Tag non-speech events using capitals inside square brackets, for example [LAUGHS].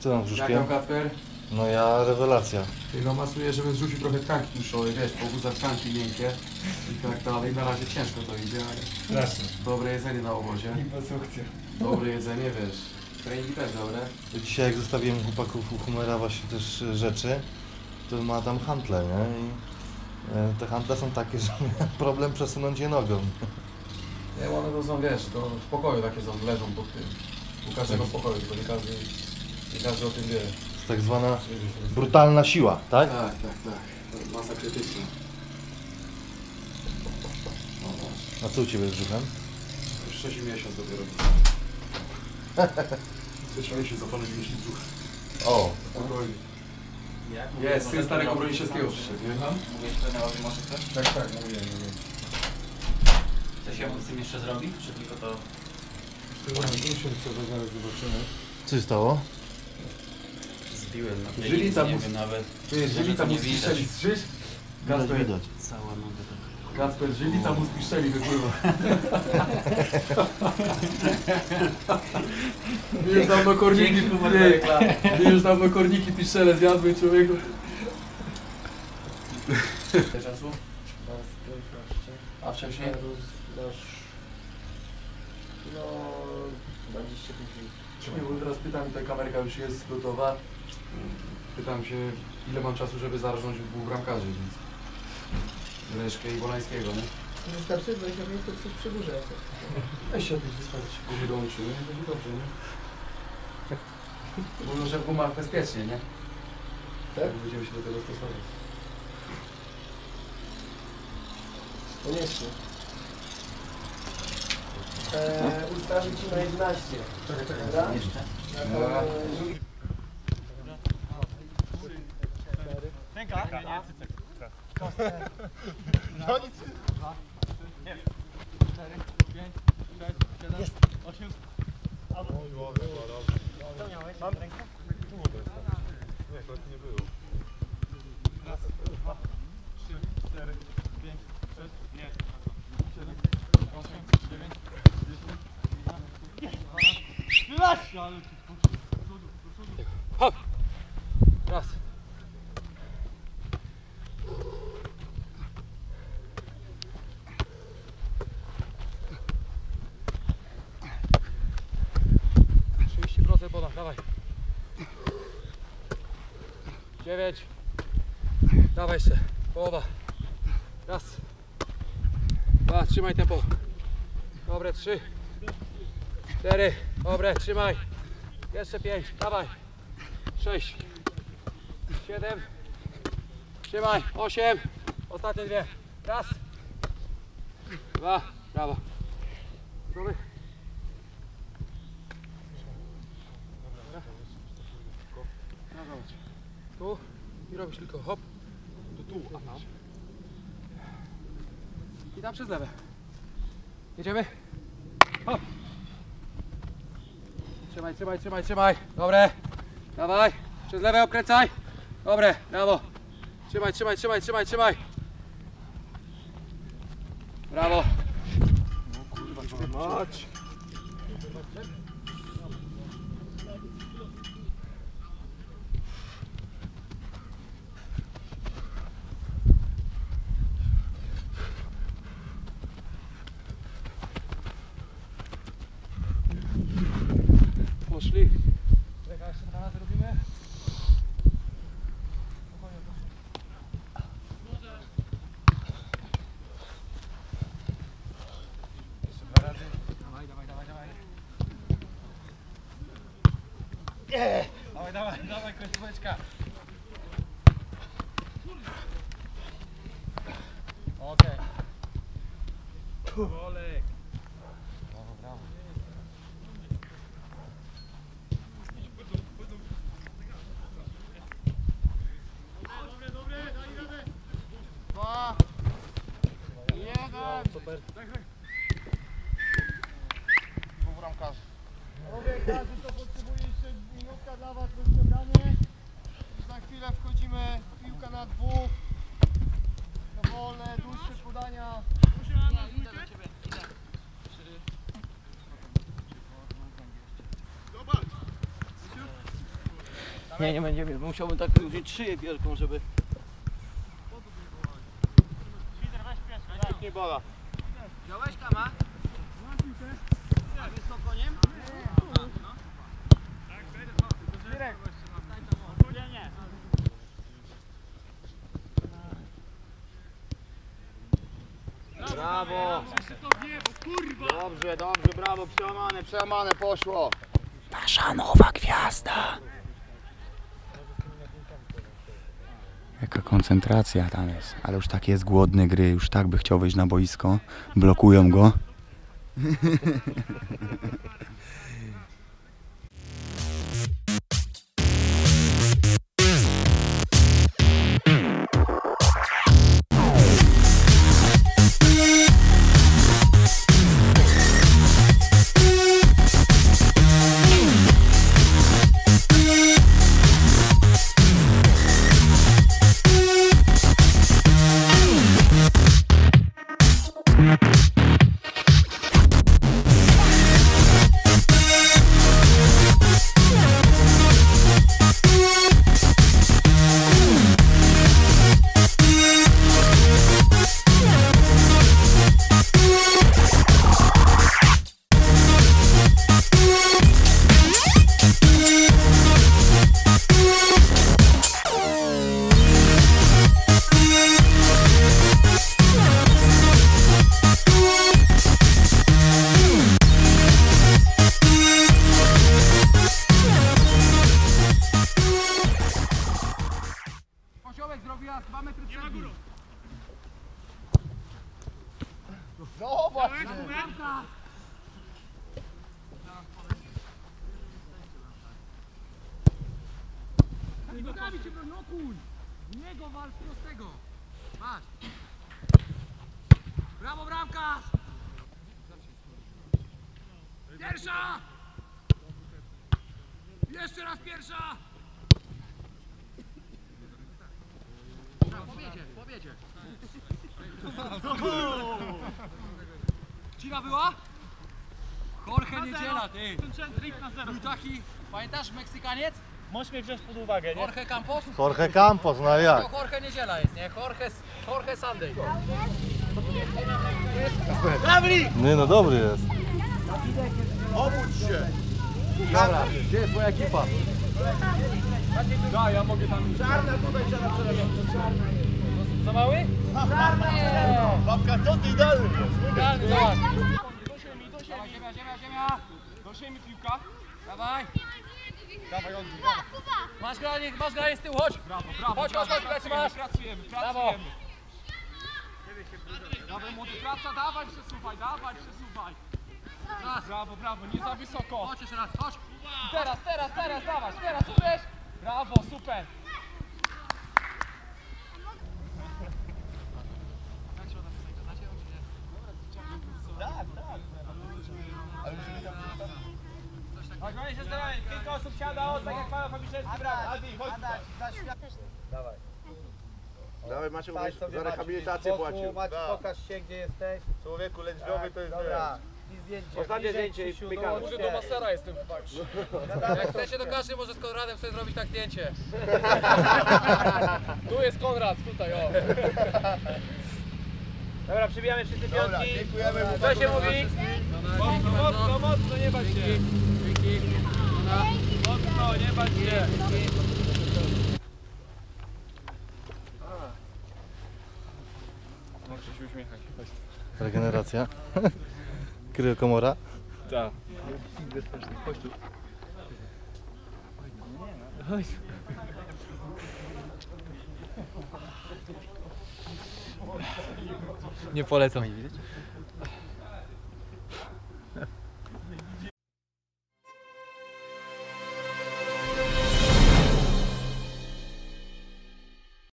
Co tam Jak brzuszkiem? Kacper? No ja rewelacja. Ty no masuję, żeby zrzucił trochę tkanki tłuszczowej, wiesz, pobudzać tkanki miękkie i tak dalej. Na razie ciężko to idzie, ale Strasznie. dobre jedzenie na obozie. Instrukcja. Dobre jedzenie, wiesz. Treningi też dobre. Dzisiaj jak zostawiłem chłopaków u Humera właśnie też e, rzeczy, to ma tam hantle, nie? I e, te hantle są takie, [LAUGHS] że miałem problem przesunąć je nogą. Nie, one to są, wiesz, to w pokoju takie są, leżą pod tym. U każdego w pokoju, tylko nie każdy, nie każdy o tym wie. To tak zwana brutalna siła, tak? Tak, tak, tak. To Masa krytyczna. No właśnie. A co u Ciebie z brzuchem? Już 6 miesiąc dopiero. [LAUGHS] 6 miesięcy zapalenie mięśni brzucha. O, Spokojnie. Jest, syn starego Broniszewskiego przyszedł, nie? Mówisz trenerowi może coś? Tak, tak, mówię, mówię. Coś ja z tym jeszcze zrobić, czy tylko to... Usiądź sobie, zaraz zobaczymy. co się stało? Zbiłem na tej Żylica nie mu- wiem nawet. Ty, mu nie widać. spiszczeli? Widać, Kacper, widać. Cała noga tak. Kacper, żylica mu spiszczeli wypływa. Nie już dawno korniki, Dzięki za nie, reklamę. nie już dawno korniki piszczele zjadły człowieku. czasu? A wcześniej? No, 25 minut. Bo teraz pytam, ta kamerka już jest gotowa. Pytam się, ile mam czasu, żeby zarżnąć dwóch bramkarzy, więc... Leszkę i Bolańskiego, nie? Wystarczy 20 minut, to coś się jakoś wystarczy, gumy dołączymy, będzie dobrze, nie? Mówią, że w gumach bezpiecznie, nie? Tak? Będziemy się do tego stosować. Koniecznie. Eee, ustawić ci na 11. Czekaj, czekaj. Jeszcze? Na to, Raz. Dziewięć. Dawaj jeszcze, połowa. Raz. Dwa, trzymaj tempo. Dobre, trzy. Cztery. Dobre, trzymaj. Jeszcze pięć, dawaj. Sześć. Siedem. Trzymaj. Osiem. Ostatnie dwie. Raz. Dwa. Brawo. Gotowy? Dobra. No zobacz. Tu. I robisz tylko hop. Tu, tu, a tam. I tam przez lewe. Jedziemy? Hop. Trzymaj, trzymaj, trzymaj, trzymaj. Dobre. Dawaj. Przez lewe okręcaj. Dobre, brawo. Trzymaj, trzymaj, trzymaj, trzymaj, trzymaj. Brawo. Mać! Poszli. Czekaj, jeszcze dwa razy robimy. Spokojnie, poszli. Jeszcze dwa razy. Dawaj, dawaj, dawaj, dawaj. Dawaj, dawaj, dawaj, końcóweczka. Okej. Olek. Brawo, brawo. Dwa. Jeden. Super. Dwóch bramkarzy. Panowie, każdy wchodzimy, piłka na dwóch. Dowolne, dłuższe podania. Nie, nie będzie, musiałbym tak wziąć szyję wielką, żeby... Nie bola. Wziąłeś kama? A jest to koniem? Brawo! Dobrze, dobrze, brawo, przełamane, przełamane, poszło. Nasza nowa gwiazda. Jaka koncentracja tam jest. Ale już tak jest głodny gry, już tak by chciał wejść na boisko. Blokują go. [LAUGHS] Zobacz! Nogami cię blokuj! Niego wal prostego! Brawo bramkarz! Pierwsza! Jeszcze raz pierwsza! Pobiedzie, pobiedzie! Cina była? Jorge Niedziela, ty! Był taki, pamiętasz Meksykaniec? Możesz mnie wziąć pod uwagę, nie? Jorge Campos? Jorge Campos, no To jak? Jorge Niedziela jest, nie? Jorge, Jorge Sunday. Nie no, dobry jest. Dobra, gdzie jest moja ekipa? Da, ja mogę tam... Czarna tutaj trzeba przerabiać. Za mały? Babka, co ty jest? Idealny, zobacz. Do ziemi, do ziemi. Ziemia, ziemia, ziemia. Do ziemi piłka. Dawaj. Dawaj, on Masz granie, masz granie z tyłu, chodź. Brawo, brawo. Chodź, chodź, chodź, plecy masz. Pracujemy, Brawo. pracujemy. Dawaj młody, praca, dawaj, przesuwaj, dawaj, przesuwaj. Raz. Brawo, brawo, nie za wysoko. Chodź jeszcze raz, chodź. Teraz, teraz, teraz, dawaj, teraz, uderz. Brawo, super. Tak, no i się staraj. Kilka osób siada, o, tak jak Paweł Fabiszewski brał. Adi, chodź. Dawaj, Maciek, za rehabilitację płacił. Maciek, Da. pokaż się, gdzie jesteś. Człowieku, lędźwiowy to jest Dobra. I zdjęcie. Ostatnie Bliżej, zdjęcie i Krzysiu, pykamy. dołącz Może się. do masera jestem chyba już. Jak chcecie do każdy może z Konradem sobie zrobić tak zdjęcie. Tu jest Konrad, tutaj, o. Dobra, przybijamy wszyscy Dobra, piątki. dziękujemy. Co się mówi? Mocno, mocno, mocno, nie bać się. Nie bać się. No, Krzysiu, uśmiechaj się. Chodź. Regeneracja. [LAUGHS] Kryokomora. Tak. Nie polecam.